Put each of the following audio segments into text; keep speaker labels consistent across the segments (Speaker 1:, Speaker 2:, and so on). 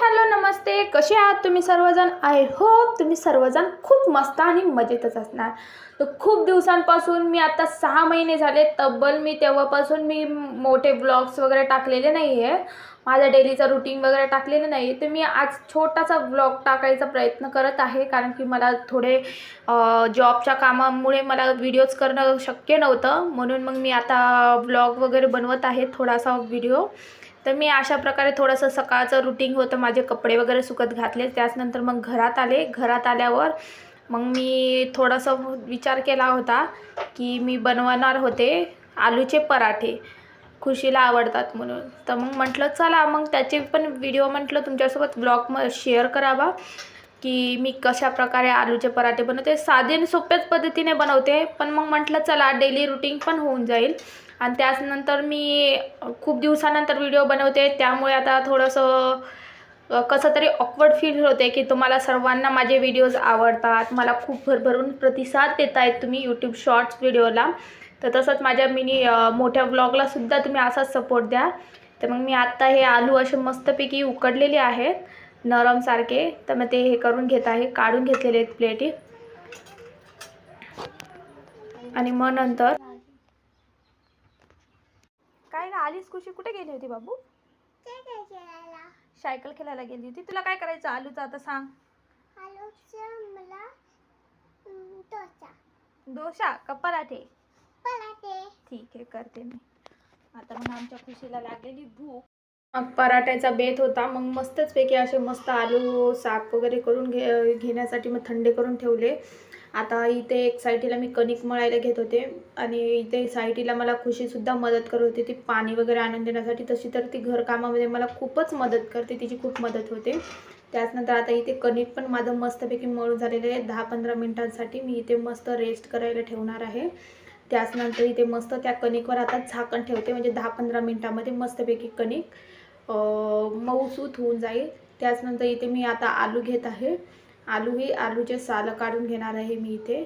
Speaker 1: Hello नमस्ते. कसे आहात तुम्ही सर्वजण? आय होप तुम्ही सर्वजण खूप मस्त आणि मजेतच असणार. तर खूप दिवसांपासून मी आता सहा महिने झाले. तब्बल मी तेव्हापासून मी मोठे ब्लॉग्स वगैरे टाकलेले नाही आहे माझा डेलीचं रुटीन वगैरे टाकलेलं नाही तर मी आज छोटासा ब्लॉग टाकायचा प्रयत्न करत आहे. कारण की मला थोडे जॉबच्या कामामुळे मला व्हिडिओज करणं शक्य नव्हतं. म्हणून मग मी आता ब्लॉग वगैरे बनवत आहे. थोडासा व्हिडिओ तर मी अशा प्रकारे थोडंसं सकाळचं रुटीन होतं. माझे कपडे वगैरे सुकत घातले. त्याचनंतर मग घरात आले. घरात आल्यावर मग मी थोडासा विचार केला होता की मी बनवणार होते आलूचे पराठे. खुशीला आवडतात म्हणून. तर मग म्हटलं चला. मग त्याचे पण व्हिडिओ म्हटलं तुमच्यासोबत. ब्लॉग म शेअर करावा की मी कशा प्रकारे आलूचे पराठे बनवते. साधे आणि सोप्याच पद्धतीने बनवते. पण मग म्हटलं चला डेली रुटीन पण होऊन जाईल. आणि त्याचनंतर मी खूप दिवसानंतर व्हिडिओ बनवते. त्यामुळे आता थोडंसं कसं तरी ऑकवर्ड फील होते की तुम्हाला सर्वांना माझे व्हिडिओज आवडतात. मला खूप भरभरून प्रतिसाद देत आहेत तुम्ही यूट्यूब शॉर्ट्स व्हिडिओला तर तसंच माझ्या मिनी मोठ्या ब्लॉगलासुद्धा तुम्ही असाच सपोर्ट द्या. तर मग मी आत्ता हे आलू असे मस्तपैकी उकडलेले आहेत नरमसारखे तर मग ते हे करून घेत आहे काढून घेतलेले आहेत प्लेटी आणि मग नंतर खुशी कुठे गेली होती बाबू? सायकल खेळायला गेली होती. तुला काय करायचं आलूचं आता सांग.
Speaker 2: डोसा.
Speaker 1: का पराठे? ठीक आहे करते मी. आता मग आमच्या खुशीला लागलेली भूक. मग पराठ्याचा बेत होता. मग मस्तच पैकी असे मस्त आलू साफ वगैरे करून घे घेण्यासाठी मग थंडे करून ठेवले. आता इथे एक साईटीला मी कणिक मळायला घेत होते. आणि इथे साईटीला मला खुशीसुद्धा मदत करत होती. ती पाणी वगैरे आणून देण्यासाठी तशी तर ती घरकामामध्ये मला खूपच मदत करते. तिची खूप मदत होते. त्याचनंतर आता इथे कणिक पण माझं मस्तपैकी मळून झालेलं आहे. दहा पंधरा मिनटांसाठी मी इथे मस्त रेस्ट करायला ठेवणार आहे. त्याचनंतर इथे मस्त त्या कणिकवर आता झाकण ठेवते. म्हणजे दहा पंधरा मिनटामध्ये मस्तपैकी कणिक मऊसूत होऊन जाईल. त्याचनंतर इथे मी आता आलू घेत आहे. आलूही आलूचे सालं काढून घेणार आहे मी इथे.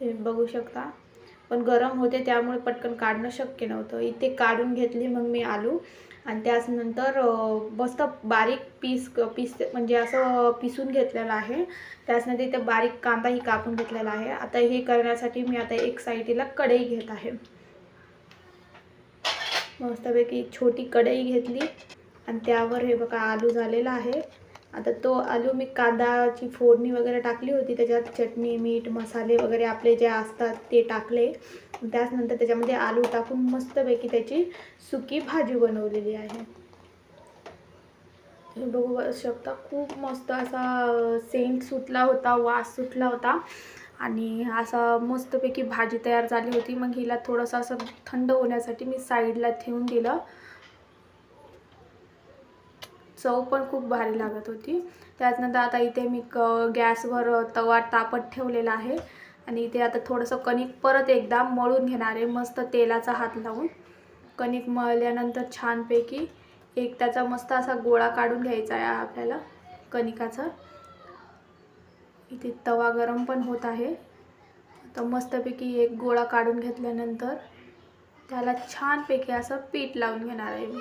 Speaker 1: तुम्ही बघू शकता. पण गरम होते त्यामुळे पटकन काढणं शक्य नव्हतं. इथे काढून घेतली मग मी आलू. आणि त्याचनंतर मस्त बारीक पीस पीस म्हणजे असं पिसून घेतलेलं आहे. त्याचनंतर इथे बारीक कांदाही कापून घेतलेला आहे. आता हे करण्यासाठी मी आता एक साईडला कढई घेत आहे. मस्तपैकी छोटी कढई घेतली. आणि त्यावर हे बघा आलू झालेला आहे. आता तो आलू मी कांदाची फोडणी वगैरे टाकली होती त्याच्यात चटणी मीठ मसाले वगैरे आपले जे असतात ते टाकले. त्याचनंतर त्याच्यामध्ये आलू टाकून मस्तपैकी त्याची सुकी भाजी बनवलेली आहे. बघू शकता खूप मस्त असा सेंट सुटला होता वास सुटला होता. आणि असा मस्तपैकी भाजी तयार झाली होती. मग हिला थोडंसं असं थंड होण्यासाठी मी साईडला ठेवून दिलं. चव पण खूप भारी लागत होती. त्याचनंतर आता इथे मी क गॅसवर तवा तापत ठेवलेला आहे. आणि इथे आता थोडंसं कणिक परत एकदा मळून घेणार आहे. मस्त तेलाचा हात लावून. कणिक मळल्यानंतर छानपैकी एक त्याचा मस्त असा गोळा काढून घ्यायचा आहे आपल्याला कणिकाचा. इथे तवा गरम पण होत आहे. तर मस्तपैकी एक गोळा काढून घेतल्यानंतर त्याला छानपैकी असं पीठ लावून घेणार आहे मी.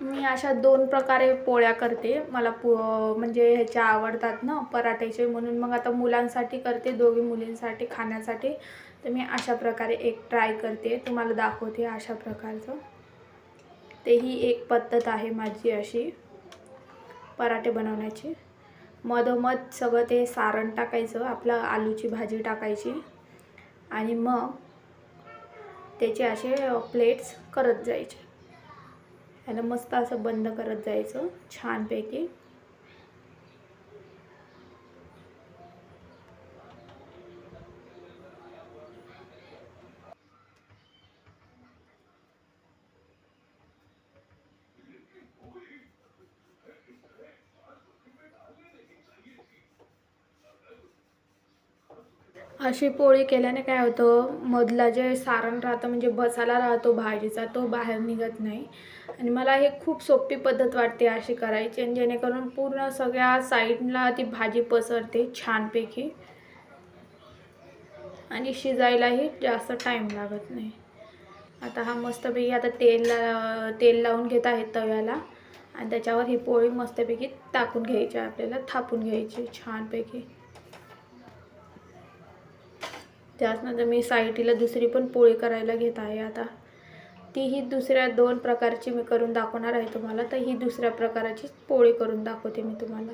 Speaker 1: मी अशा दोन प्रकारे पोळ्या करते. मला पो म्हणजे ह्याच्या आवडतात ना पराठ्याचे म्हणून मग आता मुलांसाठी करते दोघी मुलींसाठी खाण्यासाठी. तर मी अशा प्रकारे एक ट्राय करते. तुम्हाला दाखवते अशा प्रकारचं. तेही एक पद्धत आहे माझी अशी पराठे बनवण्याची. मधोमध सगळं ते सारण टाकायचं आपलं आलूची भाजी टाकायची. आणि मग त्याचे असे प्लेट्स करत जायचे. ह्याला मस्त असं बंद करत जायचं छानपैकी. अशी पोळी केल्याने काय होतं मधला जे सारण राहतं म्हणजे बसाला राहतो भाजीचा तो बाहेर निघत नाही. आणि मला हे खूप सोपी पद्धत वाटते अशी करायची आणि जेणेकरून पूर्ण सगळ्या साईडला ती भाजी पसरते छानपैकी. आणि शिजायलाही जास्त टाईम लागत नाही. आता हा मस्तपैकी आता तेल तेल लावून घेत आहे तव्याला. आणि त्याच्यावर ही पोळी मस्तपैकी टाकून घ्यायची आहे आपल्याला थापून घ्यायची छानपैकी. त्याचनंतर मी साईटीला दुसरी पण पोळी करायला घेत आहे आता. ती ही दुसऱ्या दोन प्रकारची मी करून दाखवणार आहे तुम्हाला. तर ही दुसऱ्या प्रकाराची पोळी करून दाखवते मी तुम्हाला.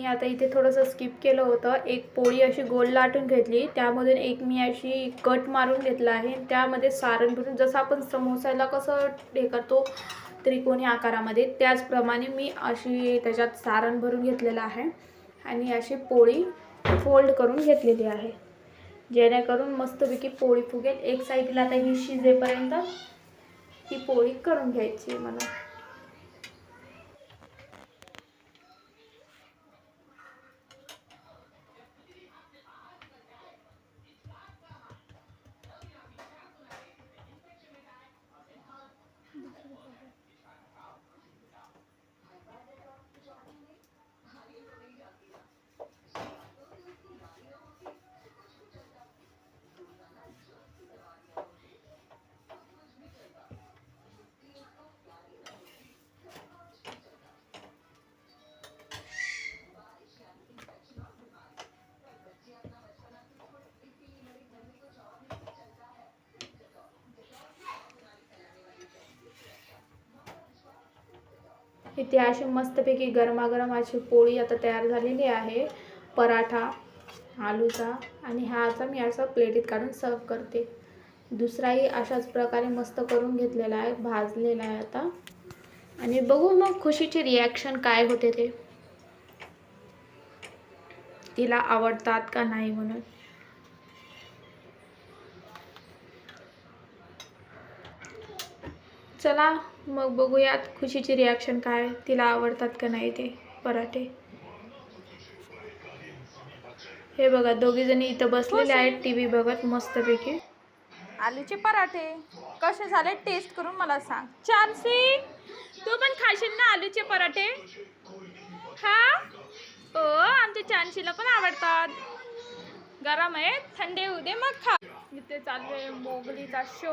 Speaker 1: मी आता इथे थोडंसं स्किप केलं होतं. एक पोळी अशी गोल लाटून घेतली. त्यामधून एक मी अशी कट मारून घेतला आहे. त्यामध्ये सारण भरून जसं आपण समोसाला कसं हे करतो त्रिकोणी आकारामध्ये त्याचप्रमाणे मी अशी त्याच्यात सारण भरून घेतलेलं आहे. आणि अशी पोळी फोल्ड करून घेतलेली आहे. जेणेकरून मस्तपैकी पोळी फुगेल. एक साईडला आता ही शिजेपर्यंत ही पोळी करून घ्यायची आहे मला. इथे अशी मस्तपैकी गरमागरम अशी पोळी आता तयार झालेली आहे. पराठा आलूचा आणि हा आता मी असा प्लेटीत काढून सर्व करते. दुसराही अशाच प्रकारे मस्त करून घेतलेला आहे भाजलेला आहे आता. आणि बघू मग खुशीचे रिॲक्शन काय होते ते. तिला आवडतात का नाही म्हणून. चला मग बघूयात खुशीची रिॲक्शन काय आहे. तिला आवडतात का नाही ते पराठे. हे बघा दोघी जणी इथं बसलेले आहेत टी व्ही बघत मस्तपैकी. आलूचे पराठे कसे झाले टेस्ट करून मला सांग. चान्सी तू पण खाशील ना आलूचे पराठे? हा? ओ आमच्या चान्सीला पण आवडतात. गरम आहे थंडे होऊ दे मग खा. इथे चालले मोगलीचा शो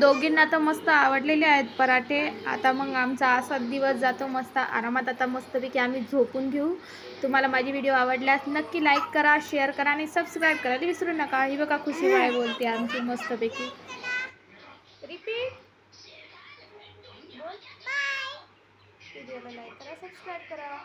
Speaker 1: दोघींना तर मस्त आवडलेले आहेत पराठे. आता मग आमचा असाच दिवस जातो मस्त आरामात. आता मस्तपैकी आम्ही झोपून घेऊ. तुम्हाला माझी व्हिडिओ आवडल्यास नक्की लाईक करा शेअर करा आणि सबस्क्राईब करायला विसरू नका. ही बघा खुशी बाय बोलते आमची मस्तपैकी. रिपीट व्हिडिओला लाईक करा सबस्क्राईब करा.